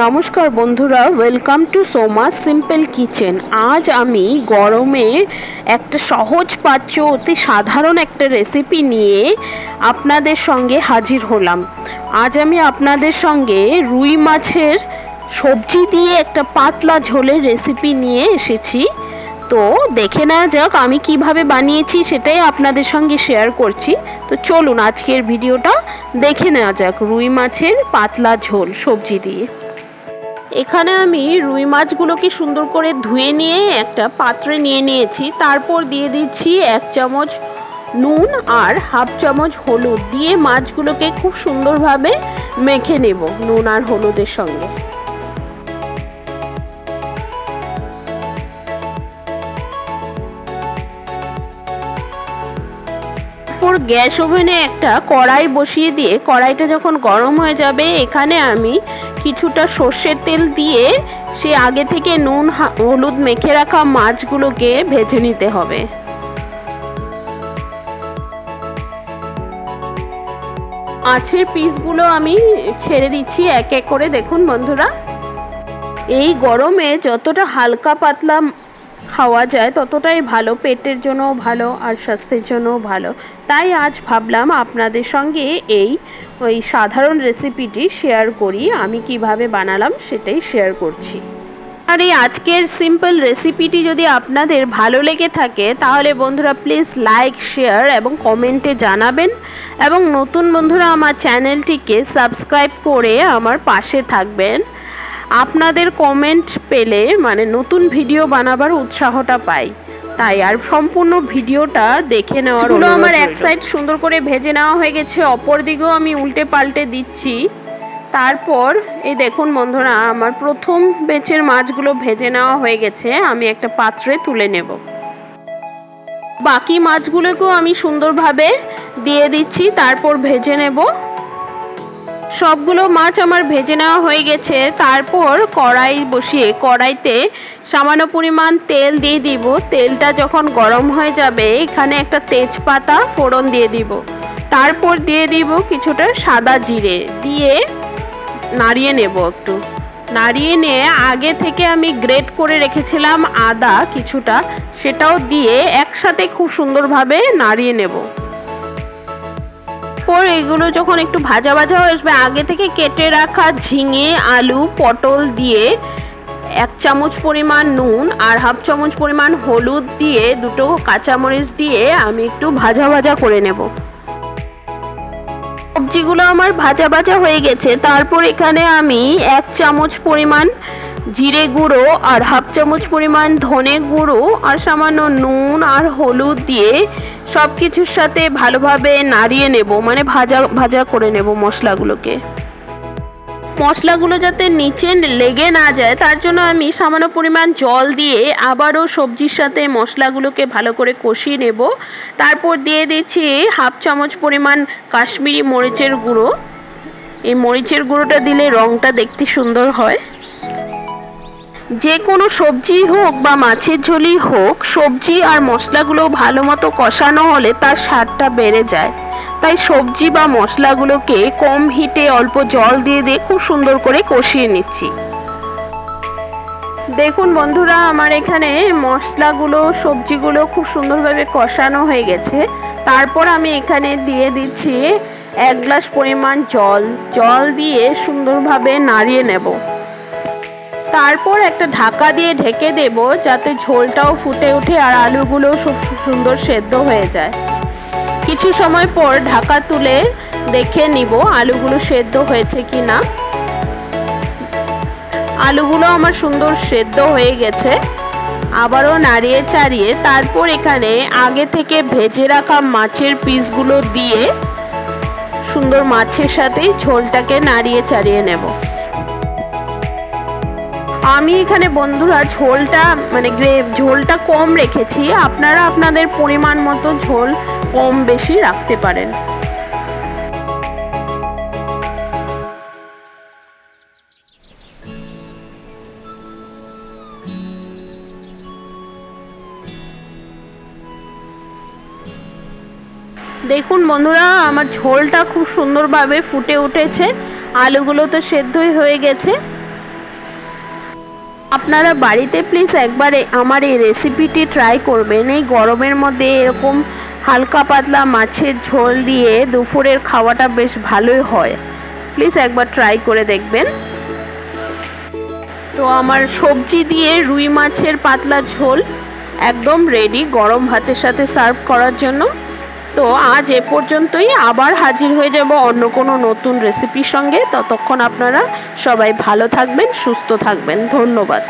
নমস্কার বন্ধুরা welcome to Soma simple kitchen আজ আমি গরমে একটা সহজ পাচ্য, অতি সাধারণ একটা রেসিপি নিয়ে আপনাদের সঙ্গে হাজির হলাম। আজ আমি আপনাদের সঙ্গে রুই মাছের সবজি দিয়ে একটা পাতলা ঝোলের রেসিপি নিয়ে এসেছি। তো দেখে নেওয়া যাক আমি কীভাবে বানিয়েছি, সেটাই আপনাদের সঙ্গে শেয়ার করছি। তো চলুন আজকের ভিডিওটা দেখে নেওয়া যাক রুই মাছের পাতলা ঝোল সবজি দিয়ে। এখানে আমি রুই মাছগুলোকে সুন্দর করে ধুয়ে নিয়ে একটা পাত্রে নিয়ে নিয়েছি। তারপর দিয়ে দিচ্ছি এক চামচ নুন আর হাফ চামচ হলুদ দিয়ে মাছগুলোকে খুব সুন্দরভাবে মেখে নেব নুন আর হলুদের সঙ্গে। তারপর গ্যাস ওভেনে একটা কড়াই বসিয়ে দিয়ে, কড়াইটা যখন গরম হয়ে যাবে, এখানে আমি কিছুটা সর্ষের তেল দিয়ে সে আগে থেকে নুন হলুদ মেখে রাখা মাছগুলোকে ভেজে নিতে হবে। মাছের পিসগুলো আমি ছেড়ে দিচ্ছি এক এক করে। দেখুন বন্ধুরা, এই গরমে যতটা হালকা পাতলা খাওয়া যায় ততটাই ভালো, পেটের জন্য ভালো আর স্বাস্থ্যের জন্য ভালো। তাই আজ ভাবলাম আপনাদের সঙ্গে এই ওই সাধারণ রেসিপিটি শেয়ার করি। আমি কীভাবে বানালাম সেটাই শেয়ার করছি। আর এই আজকের সিম্পল রেসিপিটি যদি আপনাদের ভালো লেগে থাকে, তাহলে বন্ধুরা প্লিজ লাইক শেয়ার এবং কমেন্টে জানাবেন। এবং নতুন বন্ধুরা আমার চ্যানেলটিকে সাবস্ক্রাইব করে আমার পাশে থাকবেন। আপনাদের কমেন্ট পেলে মানে নতুন ভিডিও বানাবার উৎসাহটা পাই। তাই আর সম্পূর্ণ ভিডিওটা দেখে নেওয়ার হলো আমার এক সাইড সুন্দর করে ভেজে নেওয়া হয়ে গেছে অপর দিকেও আমি উল্টে পাল্টে দিচ্ছি। তারপর এই দেখুন বন্ধুরা আমার প্রথম বেচের মাছগুলো ভেজে নেওয়া হয়ে গেছে আমি একটা পাত্রে তুলে নেব। বাকি মাছগুলোকেও আমি সুন্দরভাবে দিয়ে দিচ্ছি তারপর ভেজে নেব। সবগুলো মাছ আমার ভেজে নেওয়া হয়ে গেছে। তারপর কড়াই বসিয়ে, কড়াইতে সামান্য পরিমাণ তেল দিয়ে দিব। তেলটা যখন গরম হয়ে যাবে, এখানে একটা তেজপাতা ফোড়ন দিয়ে দিব। তারপর দিয়ে দিব কিছুটা সাদা জিরে। দিয়ে নাড়িয়ে নেব একটু। নাড়িয়ে নিয়ে আগে থেকে আমি গ্রেট করে রেখেছিলাম আদা কিছুটা। সেটাও দিয়ে একসাথে খুব সুন্দরভাবে নাড়িয়ে নেব। পর এগুলো যখন একটু ভাজা ভাজা হয়ে আসবে, আগে থেকে কেটে রাখা ঝিঙে, আলু, পটল দিয়ে এক চামচ পরিমাণ নুন আর হাফ চামচ পরিমাণ হলুদ দিয়ে দুটো কাঁচামরিচ দিয়ে আমি একটু ভাজা ভাজা করে নেব। সবজিগুলো আমার ভাজা ভাজা হয়ে গেছে। তারপর এখানে আমি এক চামচ পরিমাণ জিরে গুঁড়ো আর হাফ চামচ পরিমাণ ধনে গুঁড়ো আর সামান্য নুন আর হলুদ দিয়ে সব কিছুর সাথে ভালোভাবে নাড়িয়ে নেব। মানে ভাজা ভাজা করে নেব মশলাগুলোকে। মশলাগুলো যাতে নিচে লেগে না যায়, তার জন্য আমি সামান্য পরিমাণ জল দিয়ে আবারও সবজির সাথে মশলাগুলোকে ভালো করে কষিয়ে নেব। তারপর দিয়ে দিচ্ছি হাফ চামচ পরিমাণ কাশ্মীরি মরিচের গুঁড়ো। এই মরিচের গুঁড়োটা দিলে রঙটা দেখতে সুন্দর হয়। যে কোনো সবজি হোক বা মাছের ঝোলই হোক, সবজি আর মশলাগুলো ভালো মতো কষানো হলে তার স্বাদটা বেড়ে যায়। তাই সবজি বা মশলাগুলোকে কম হিটে অল্প জল দিয়ে দিয়ে খুব সুন্দর করে কষিয়ে নিচ্ছি। দেখুন বন্ধুরা, আমার এখানে মশলাগুলো, সবজিগুলো খুব সুন্দরভাবে কষানো হয়ে গেছে। তারপর আমি এখানে দিয়ে দিচ্ছি এক গ্লাস পরিমাণ জল। জল দিয়ে সুন্দরভাবে নাড়িয়ে নেব। তারপর একটা ঢাকা দিয়ে ঢেকে দেব যাতে ঝোলটাও ফুটে ওঠে আর আলুগুলো খুব সুন্দর সেদ্ধ হয়ে যায়। কিছু সময় পর ঢাকা তুলে দেখে নিব আলুগুলো সেদ্ধ হয়েছে কি না আলুগুলো আমার সুন্দর সেদ্ধ হয়ে গেছে। আবারও নাড়িয়ে চাড়িয়ে তারপর এখানে আগে থেকে ভেজে রাখা মাছের পিসগুলো দিয়ে সুন্দর মাছের সাথে ঝোলটাকে নাড়িয়ে চাড়িয়ে নেব। আমি এখানে বন্ধুরা ঝোলটা মানে ঝোলটা কম রেখেছি। আপনারা আপনাদের পরিমাণ মতো ঝোল কম বেশি রাখতে পারেন। দেখুন বন্ধুরা, আমার ঝোলটা খুব সুন্দরভাবে ফুটে উঠেছে। আলুগুলো তো সেদ্ধই হয়ে গেছে। আপনারা বাড়িতে প্লিজ একবারে আমার এই রেসিপিটি ট্রাই করবেন। এই গরমের মধ্যে এরকম হালকা পাতলা মাছের ঝোল দিয়ে দুপুরের খাওয়াটা বেশ ভালোই হয়। প্লিজ একবার ট্রাই করে দেখবেন। তো আমার সবজি দিয়ে রুই মাছের পাতলা ঝোল একদম রেডি গরম ভাতের সাথে সার্ভ করার জন্য। তো আজ এ পর্যন্তই। আবার হাজির হয়ে যাব অন্য কোনো নতুন রেসিপির সঙ্গে। ততক্ষণ আপনারা সবাই ভালো থাকবেন, সুস্থ থাকবেন। ধন্যবাদ।